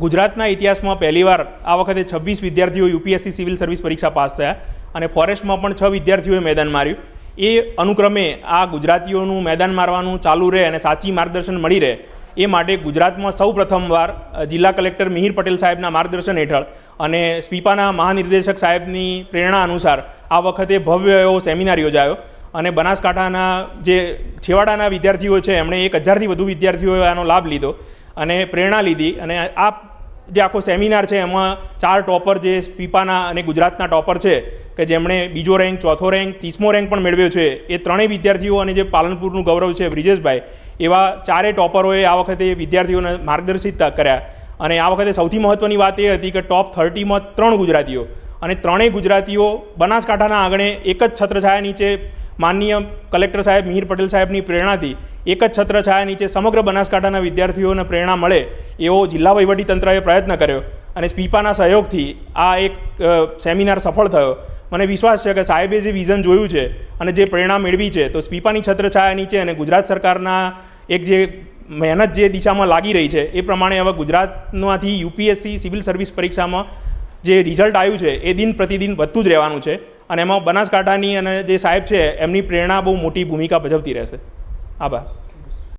ગુજરાતના ઇતિહાસમાં પહેલીવાર આ વખતે છવ્વીસ વિદ્યાર્થીઓ યુપીએસસી સિવિલ સર્વિસ પરીક્ષા પાસ થયા અને ફોરેસ્ટમાં પણ છ વિદ્યાર્થીઓએ મેદાન માર્યું. એ અનુક્રમે આ ગુજરાતીઓનું મેદાન મારવાનું ચાલુ રહે અને સાચી માર્ગદર્શન મળી રહે એ માટે ગુજરાતમાં સૌ પ્રથમવાર જિલ્લા કલેક્ટર મિહિર પટેલ સાહેબના માર્ગદર્શન હેઠળ અને સ્પીપાના મહાનિર્દેશક સાહેબની પ્રેરણા અનુસાર આ વખતે ભવ્ય એવો સેમિનાર યોજાયો અને બનાસકાંઠાના જે છેવાડાના વિદ્યાર્થીઓ છે, એમણે એક હજારથી વધુ વિદ્યાર્થીઓએ આનો લાભ લીધો. અને પ્રેરણા લીધી અને આ જે આખો સેમિનાર છે, એમાં ચાર ટોપર જે પીપાના અને ગુજરાતના ટોપર છે, કે જેમણે બીજો રેન્ક, ચોથો રેન્ક, ત્રીસમો રેન્ક પણ મેળવ્યો છે, એ ત્રણેય વિદ્યાર્થીઓ અને જે પાલનપુરનું ગૌરવ છે, બ્રિજેશભાઈ, એવા ચારે ટોપરોએ આ વખતે વિદ્યાર્થીઓને માર્ગદર્શિત કર્યા. અને આ વખતે સૌથી મહત્ત્વની વાત એ હતી કે ટોપ થર્ટીમાં ત્રણ ગુજરાતીઓ. અને ત્રણેય ગુજરાતીઓ બનાસકાંઠાના આંગણે એક જ છત્રછાયા નીચે માનનીય કલેક્ટર સાહેબ મિહિર પટેલ સાહેબની પ્રેરણાથી એક જ છત્રછાયા નીચે સમગ્ર બનાસકાંઠાના વિદ્યાર્થીઓને પ્રેરણા મળે એવો જિલ્લા વહીવટીતંત્રએ પ્રયત્ન કર્યો અને સ્પીપાના સહયોગથી આ એક સેમિનાર સફળ થયો. મને વિશ્વાસ છે કે સાહેબે જે વિઝન જોયું છે અને જે પ્રેરણા મેળવી છે, તો સ્પીપાની છત્રછાયા નીચે અને ગુજરાત સરકારના એક જે મહેનત જે દિશામાં લાગી રહી છે, એ પ્રમાણે હવે ગુજરાતમાંથી યુપીએસસી સિવિલ સર્વિસ પરીક્ષામાં જે રિઝલ્ટ આવ્યું છે, એ દિન પ્રતિદિન વધતું જ રહેવાનું છે. અને એમાં બનાસકાંઠાની અને જે સાહેબ છે, એમની પ્રેરણા બહુ મોટી ભૂમિકા ભજવતી રહેશે. આભાર.